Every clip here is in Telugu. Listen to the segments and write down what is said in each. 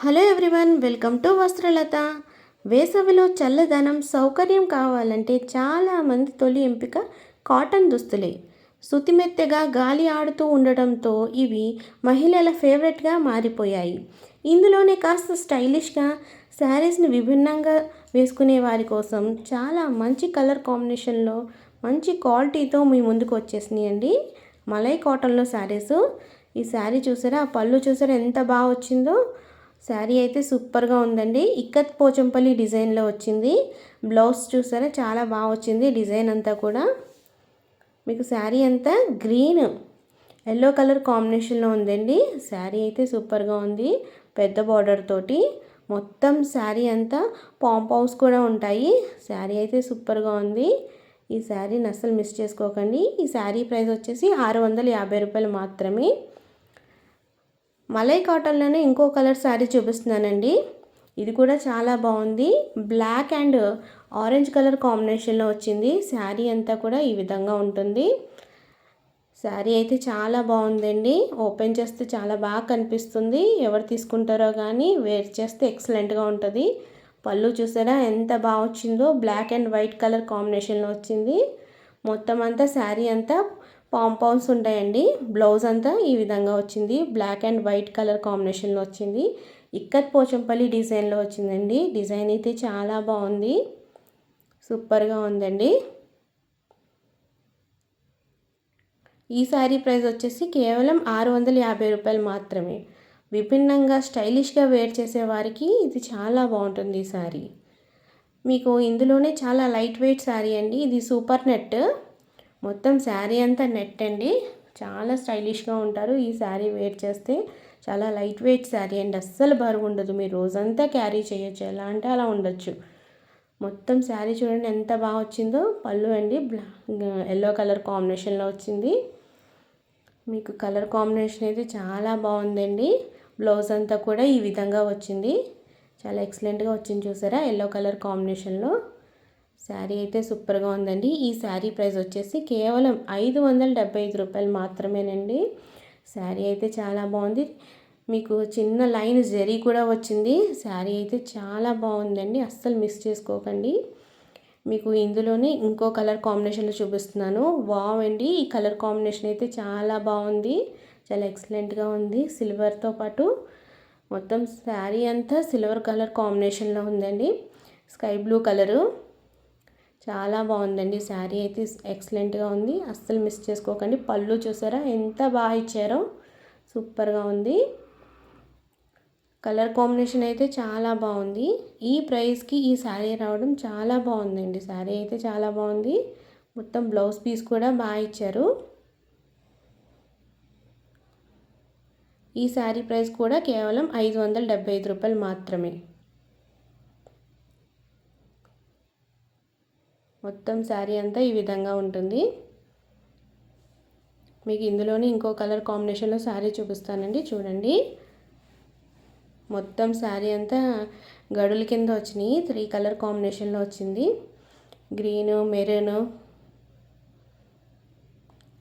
Hello everyone welcome to Vastralatha. వేసవిలో చల్లదనం సౌకర్యం కావాలంటే చాలామంది తొలి ఎంపిక కాటన్ దుస్తులే. శుతిమెత్తగా గాలి ఆడుతూ ఉండడంతో ఇవి మహిళల ఫేవరెట్గా మారిపోయాయి. ఇందులోనే కాస్త స్టైలిష్గా శారీస్ని విభిన్నంగా వేసుకునే వారి కోసం చాలా మంచి కలర్ కాంబినేషన్లో మంచి క్వాలిటీతో మీ ముందుకు వచ్చేసినాయండి. మలై కాటన్లో శారీస్. ఈ శారీ చూసారా? ఆ పళ్ళు చూసారా? ఎంత బాగా వచ్చిందో? శారీ అయితే సూపర్గా ఉందండి. ఇక్కత్ పోచంపల్లి డిజైన్లో వచ్చింది. బ్లౌజ్ చూసారా? చాలా బాగా వచ్చింది డిజైన్ అంతా కూడా. మీకు శారీ అంతా గ్రీన్ ఎల్లో కలర్ కాంబినేషన్లో ఉందండి. శారీ అయితే సూపర్గా ఉంది పెద్ద బార్డర్ తోటి. మొత్తం శారీ అంతా పాంపౌస్ కూడా ఉంటాయి. శారీ అయితే సూపర్గా ఉంది. ఈ శారీని అస్సలు మిస్ చేసుకోకండి. ఈ శారీ ప్రైస్ వచ్చేసి ఆరు వందల యాభై రూపాయలు మాత్రమే. మలై కాటన్లోనే ఇంకో కలర్ శారీ చూపిస్తున్నానండి. ఇది కూడా చాలా బాగుంది. బ్లాక్ అండ్ ఆరెంజ్ కలర్ కాంబినేషన్లో వచ్చింది. శారీ అంతా కూడా ఈ విధంగా ఉంటుంది. శారీ అయితే చాలా బాగుందండి. ఓపెన్ చేస్తే చాలా బాగా కనిపిస్తుంది. ఎవరు తీసుకుంటారో కానీ వేర్ చేస్తే ఎక్సలెంట్గా ఉంటుంది. పళ్ళు చూసారా ఎంత బాగా వచ్చిందో. బ్లాక్ అండ్ వైట్ కలర్ కాంబినేషన్లో వచ్చింది. మొత్తం అంతా శారీ అంతా పాంపౌన్స్ ఉంటాయండి. బ్లౌజ్ అంతా ఈ విధంగా వచ్చింది. బ్లాక్ అండ్ వైట్ కలర్ కాంబినేషన్లో వచ్చింది. ఇక్కత్ పోచంపల్లి డిజైన్లో వచ్చిందండి. డిజైన్ అయితే చాలా బాగుంది. సూపర్గా ఉందండి. ఈ శారీ ప్రైస్ వచ్చేసి కేవలం ఆరు వందల యాభై రూపాయలు మాత్రమే. విభిన్నంగా స్టైలిష్గా వేర్ చేసే వారికి ఇది చాలా బాగుంటుంది ఈ శారీ. మీకు ఇందులోనే చాలా లైట్ వెయిట్ శారీ అండి. ఇది సూపర్ నెట్. మొత్తం శారీ అంతా నెట్ అండి. చాలా స్టైలిష్గా ఉంటారు. ఈ శారీ వేర్ చేస్తే చాలా లైట్ వెయిట్ శారీ అండి అస్సలు బరువు ఉండదు. మీరు రోజంతా క్యారీ చేయొచ్చు. ఎలా అంటే అలా ఉండొచ్చు. మొత్తం శారీ చూడండి ఎంత బాగా వచ్చిందో. పళ్ళు అండి. ఎల్లో కలర్ కాంబినేషన్లో వచ్చింది. మీకు కలర్ కాంబినేషన్ అయితే చాలా బాగుందండి. బ్లౌజ్ అంతా కూడా ఈ విధంగా వచ్చింది. చాలా ఎక్సలెంట్గా వచ్చింది చూసారా? ఎల్లో కలర్ కాంబినేషన్లో. శారీ అయితే సూపర్గా ఉందండి. ఈ శారీ ప్రైస్ వచ్చేసి కేవలం ఐదు వందల డెబ్బై ఐదు రూపాయలు మాత్రమేనండి. శారీ అయితే చాలా బాగుంది. మీకు చిన్న లైన్ జరీ కూడా వచ్చింది. శారీ అయితే చాలా బాగుందండి. అస్సలు మిస్ చేసుకోకండి. మీకు ఇందులోనే ఇంకో కలర్ కాంబినేషన్లో చూపిస్తున్నాను. వావ్ అండి. ఈ కలర్ కాంబినేషన్ అయితే చాలా బాగుంది. చాలా ఎక్సలెంట్గా ఉంది. సిల్వర్తో పాటు మొత్తం శారీ అంతా సిల్వర్ కలర్ కాంబినేషన్లో ఉందండి. Sky blue colour. చాలా బాగుందండి. శారీ అయితే ఎక్సలెంట్గా ఉంది. అస్సలు మిస్ చేసుకోకండి. పళ్ళు చూసారా? ఎంత బాగా ఇచ్చారో. సూపర్గా ఉంది. కలర్ కాంబినేషన్ అయితే చాలా బాగుంది. ఈ ప్రైస్కి ఈ శారీ రావడం చాలా బాగుందండి. శారీ అయితే చాలా బాగుంది. మొత్తం బ్లౌజ్ పీస్ కూడా బాగా ఇచ్చారు. ఈ శారీ ప్రైస్ కూడా కేవలం ఐదు వందల డెబ్బై ఐదు రూపాయలు మాత్రమే. మొత్తం శారీ అంతా ఈ విధంగా ఉంటుంది. మీకు ఇందులోనే ఇంకో కలర్ కాంబినేషన్లో శారీ చూపిస్తానండి చూడండి. మొత్తం శారీ అంతా గడుల కింద వచ్చినాయి త్రీ కలర్ కాంబినేషన్లో వచ్చింది. Green maroon.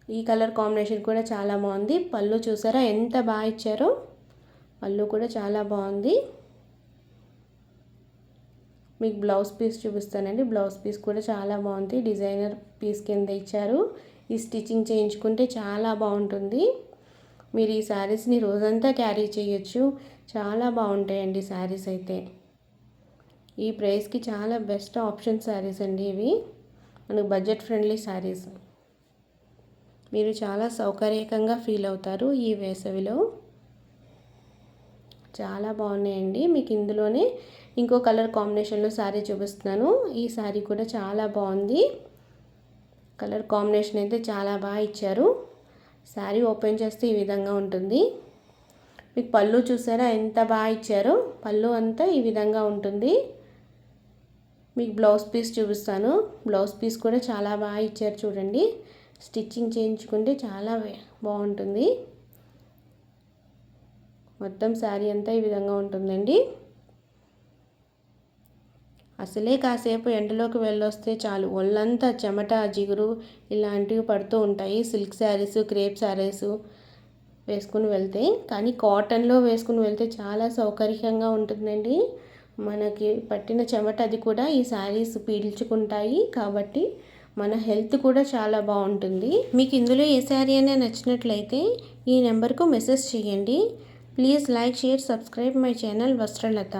ఈ కలర్ కాంబినేషన్ కూడా చాలా బాగుంది. పళ్ళు చూసారా ఎంత బాగా ఇచ్చారో? పళ్ళు కూడా చాలా బాగుంది. మీకు బ్లౌజ్ పీస్ చూపిస్తానండి. బ్లౌజ్ పీస్ కూడా చాలా బాగుంది. డిజైనర్ పీస్ కింద ఇచ్చారు. ఈ స్టిచ్చింగ్ చేయించుకుంటే చాలా బాగుంటుంది. మీరు ఈ శారీస్ని రోజంతా క్యారీ చేయొచ్చు. చాలా బాగుంటాయండి శారీస్ అయితే. ఈ ప్రైస్కి చాలా బెస్ట్ ఆప్షన్ శారీస్ అండి ఇవి. మనకు బడ్జెట్ ఫ్రెండ్లీ శారీస్. మీరు చాలా సౌకర్యకంగా ఫీల్ అవుతారు ఈ వేసవిలో. చాలా బాగున్నాయండి. మీకు ఇందులోనే ఇంకో కలర్ కాంబినేషన్లో శారీ చూపిస్తున్నాను. ఈ శారీ కూడా చాలా బాగుంది. కలర్ కాంబినేషన్ అయితే చాలా బాగా ఇచ్చారు. శారీ ఓపెన్ చేస్తే ఈ విధంగా ఉంటుంది. మీకు పళ్ళు చూసారా ఎంత బాగా ఇచ్చారో? పళ్ళు అంతా ఈ విధంగా ఉంటుంది. మీకు బ్లౌజ్ పీస్ చూపిస్తాను. బ్లౌజ్ పీస్ కూడా చాలా బాగా ఇచ్చారు చూడండి. స్టిచ్చింగ్ చేయించుకుంటే చాలా బాగుంటుంది. మొత్తం శారీ అంతా ఈ విధంగా ఉంటుందండి. అసలే కాసేపు ఎండలోకి వెళ్ళొస్తే చాలు ఒళ్ళంతా చెమట జిగురు ఇలాంటివి పడుతూ ఉంటాయి. సిల్క్ శారీస్ క్రేప్ శారీస్ వేసుకుని వెళ్తే. కానీ కాటన్లో వేసుకుని వెళ్తే చాలా సౌకర్యంగా ఉంటుందండి. మనకి పట్టిన చెమట అది కూడా ఈ శారీస్ పీల్చుకుంటాయి కాబట్టి మన హెల్త్ కూడా చాలా బాగుంటుంది. మీకు ఇందులో ఏ శారీ అయినా నచ్చినట్లయితే ఈ నెంబర్కు మెసేజ్ చేయండి. Please like share subscribe my channel Vastralatha.